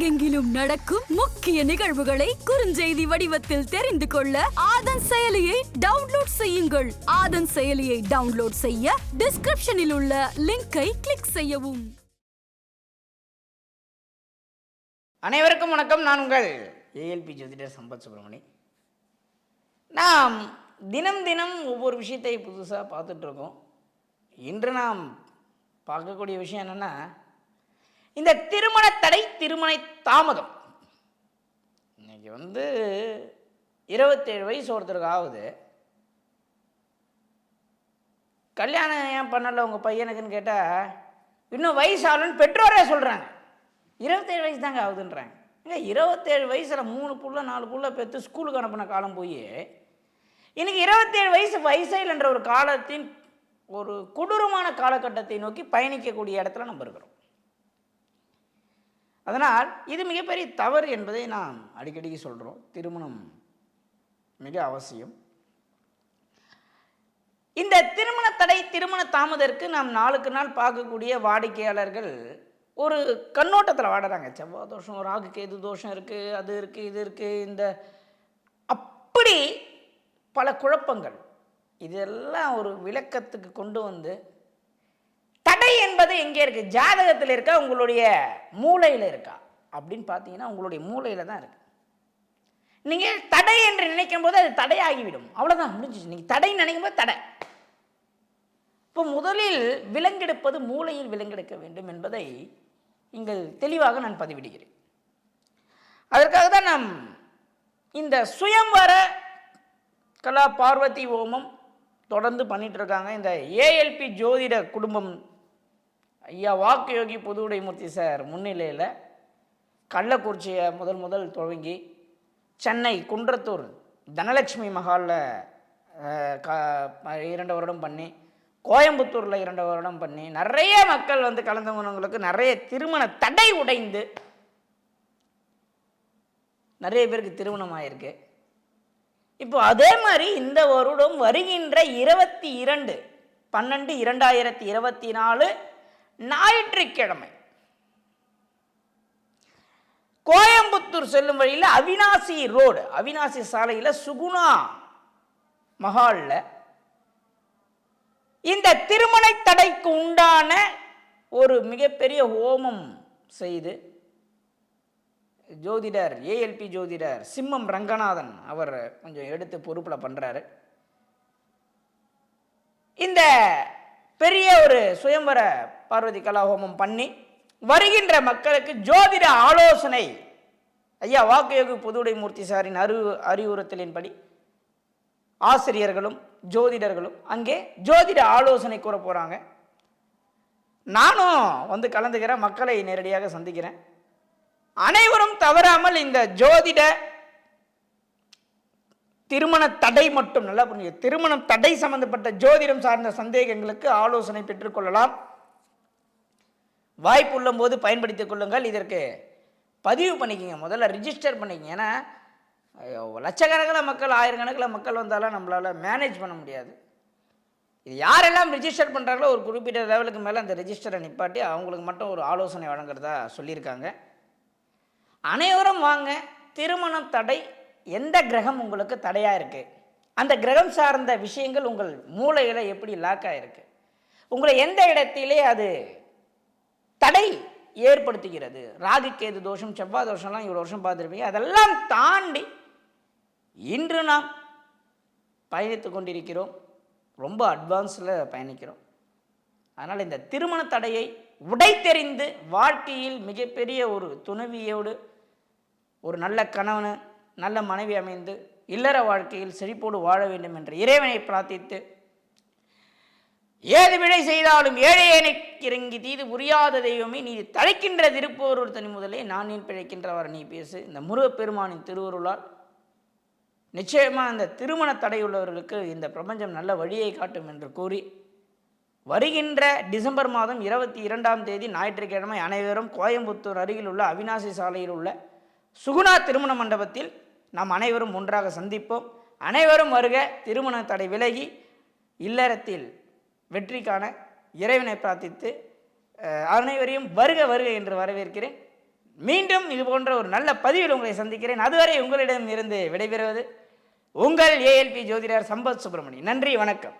உலகெங்கிலும் நடக்கும் முக்கிய நிகழ்வுகளை குறுஞ்செய்தி வடிவத்தில் தெரிந்து கொள்ள ஆதன் செயலியை டவுன்லோட் செய்யுங்கள். ஆதன் செயலியை டவுன்லோட் செய்ய டிஸ்கிரிப்ஷனில் உள்ள லிங்கை கிளிக் செய்யவும். அனைவருக்கும் வணக்கம். நான் உங்கள் ஏஎல்பி ஜோதிடர் சம்பத் சுப்பிரமணி. நாம் தினம் தினம் ஒவ்வொரு விஷயத்தை புதுசாக பார்த்துட்ருக்கோம் இன்று நாம் பார்க்கக்கூடிய விஷயம் என்னென்னா இந்த திருமண தடை திருமண தாமதம். இன்னைக்கு வந்து இருபத்தேழு வயசு ஒருத்தருக்கு ஆகுது. கல்யாணம் ஏன் பண்ணலை உங்கள் பையனுக்குன்னு கேட்டால் இன்னும் வயசு ஆகலன்னு பெற்றோரே சொல்கிறாங்க இருபத்தேழு வயசு தாங்க ஆகுதுன்றாங்க. ஏங்க இருபத்தேழு வயசில் மூணு புள்ள நாலு புள்ள பெற்று ஸ்கூலுக்கு அனுப்பின காலம் போய் இன்னைக்கு இருபத்தேழு வயசு வயசே இல்லைன்ற ஒரு காலத்தின் ஒரு கொடூரமான காலகட்டத்தை நோக்கி பயணிக்கக்கூடிய இடத்துல நம்ம இருக்கிறோம். அதனால் இது மிகப்பெரிய தவறு என்பதை நாம் அடிக்கடிக்கு சொல்கிறோம் திருமணம் மிக அவசியம். இந்த திருமண தடை திருமண தாமதற்கு நாம் நாளுக்கு நாள் பார்க்கக்கூடிய வாடிக்கையாளர்கள் ஒரு கண்ணோட்டத்தில் வாடுறாங்க. செவ்வாய் தோஷம் ராகு கேது தோஷம் இருக்குது அது இருக்குது இது இருக்குது இந்த அப்படி பல குழப்பங்கள். இதெல்லாம் ஒரு விளக்கத்துக்கு கொண்டு வந்து என்பது எங்கே இருக்குது ஜாதகத்தில் இருக்கா? உங்களுடைய மூளையில் இருக்கா? அப்படின்னு பார்த்தீங்கன்னா உங்களுடைய மூளையில் தான் இருக்குது நீங்கள் தடை என்று நினைக்கும் போது அது தடையாகிவிடும். அவ்வளோதான் முடிஞ்சிச்சு. நீங்கள் தடை நினைக்கும் போது தடை. இப்போ முதலில் விலங்கெடுப்பது மூளையில் விலங்கெடுக்க வேண்டும் என்பதை நீங்கள் தெளிவாக நான் பதிவிடுகிறேன். அதற்காக தான் நாம் இந்த சுயம்வர கலா பார்வதி ஹோமம் தொடர்ந்து பண்ணிகிட்டு இருக்காங்க. இந்த ஏஎல்பி ஜோதிட குடும்பம் ஐயா வாக்கு யோகி புது உடைமூர்த்தி சார் முன்னிலையில் கள்ளக்குறிச்சியை முதல் முதல் துவங்கி சென்னை குன்றத்தூர் தனலட்சுமி மஹாலில் க இரண்டு வருடம் பண்ணி கோயம்புத்தூரில் இரண்டு வருடம் பண்ணி நிறைய மக்கள் வந்து கலந்துவங்களுக்கு நிறைய திருமண தடை உடைந்து நிறைய பேருக்கு திருமணம் ஆயிருக்கு. இப்போ அதே மாதிரி இந்த வருடம் வருகின்ற இருபத்தி இரண்டு பன்னெண்டு இரண்டாயிரத்தி இருபத்தி நாலு ஞாயிற்றுக்கிழமை. கோயம்புத்தூர் செல்லும் வழியில் அவினாசி ரோடு அவினாசி சாலையில் சுகுணா மஹாலில். இந்த திருமண தடைக்கு உண்டான ஒரு மிகப்பெரிய ஹோமம் செய்து ஜோதிடர் ஏஎல்பி ஜோதிடர் சிம்மம் ரங்கநாதன் அவர் கொஞ்சம் எடுத்து பொறுப்பில் பண்ணுறாரு இந்த பெரிய ஒரு சுயம்பர பார்வதி கலாஹோமம் பண்ணி வருகின்ற மக்களுக்கு ஜோதிட ஆலோசனை. ஐயா வாக்குயோகி புதுவுடைமூர்த்தி சாரின் அறிவு அறிவுறுத்தலின்படி ஆசிரியர்களும் ஜோதிடர்களும் அங்கே ஜோதிட ஆலோசனை கூற போகிறாங்க நானும் வந்து கலந்துக்கிறேன் மக்களை நேரடியாக சந்திக்கிறேன். அனைவரும் தவறாமல் இந்த ஜோதிட திருமண தடை மட்டும் நல்லா புரிஞ்சு திருமணம் தடை சம்பந்தப்பட்ட ஜோதிடம் சார்ந்த சந்தேகங்களுக்கு ஆலோசனை பெற்றுக்கொள்ளலாம் வாய்ப்பு உள்ளம் போது பயன்படுத்திக் கொள்ளுங்கள். இதற்கு பதிவு பண்ணிக்கிங்க. முதல்ல ரிஜிஸ்டர் பண்ணிக்கங்க. ஏன்னா லட்சக்கணக்கில் மக்கள் ஆயிரக்கணக்கில் மக்கள் வந்தாலும் நம்மளால் மேனேஜ் பண்ண முடியாது. இது யாரெல்லாம் ரிஜிஸ்டர் பண்ணுறாங்களோ ஒரு குறிப்பிட்ட லெவலுக்கு மேலே அந்த ரிஜிஸ்டரை நிப்பாட்டி அவங்களுக்கு மட்டும் ஒரு ஆலோசனை வழங்குறதா சொல்லியிருக்காங்க. அனைவரும் வாங்க. திருமணம் தடை எந்த கிரகம் உங்களுக்கு தடையாக இருக்குது அந்த கிரகம் சார்ந்த விஷயங்கள் உங்கள் மூளையில் எப்படி லாக் ஆகிருக்கு உங்களை எந்த இடத்திலே அது தடை ஏற்படுத்துகிறது? ராகு கேது தோஷம் செவ்வாய் தோஷம்லாம் இவ்வளோ வருஷம் பார்த்துருப்பீங்க. அதெல்லாம் தாண்டி இன்று நாம் பயணித்து கொண்டிருக்கிறோம். ரொம்ப அட்வான்ஸில் பயணிக்கிறோம். அதனால் இந்த திருமண தடையை உடைத்தெறிந்து வாழ்க்கையில் மிகப்பெரிய ஒரு துணைவியோடு ஒரு நல்ல கணவனை நல்ல மனைவி அமைந்து இல்லற வாழ்க்கையில் செழிப்போடு வாழ வேண்டும் என்ற இறைவனை பிரார்த்தித்து ஏது வினை செய்தாலும் ஏழையனை இறங்கி தீது புரியாத தெய்வமே நீ தழைக்கின்ற திருப்போரூர் தனி முதலே நான் நீ பிழைக்கின்றவர்? நீ பேசு. இந்த முருகப்பெருமானின் திருவருளால் நிச்சயமாக இந்த திருமண தடையுள்ளவர்களுக்கு இந்த பிரபஞ்சம் நல்ல வழியை காட்டும் என்று கூறி வருகின்ற டிசம்பர் மாதம் இருபத்தி இரண்டாம் தேதி ஞாயிற்றுக்கிழமை அனைவரும் கோயம்புத்தூர் அருகில் உள்ள அவினாசி சாலையில் உள்ள சுகுணா திருமண மண்டபத்தில் நாம் அனைவரும் ஒன்றாக சந்திப்போம். அனைவரும் வருக. திருமண தடை விலகி இல்லறத்தில் வெற்றி காண இறைவனை பிரார்த்தித்து அனைவரையும் வருக வருக என்று வரவேற்கிறேன். மீண்டும் இது போன்ற ஒரு நல்ல பதிவில் உங்களை சந்திக்கிறேன். அதுவரை உங்களிடம் இருந்து விடைபெறுவது உங்கள் ஏஎல்பி ஜோதிடர் சம்பத் சுப்பிரமணியன். நன்றி வணக்கம்.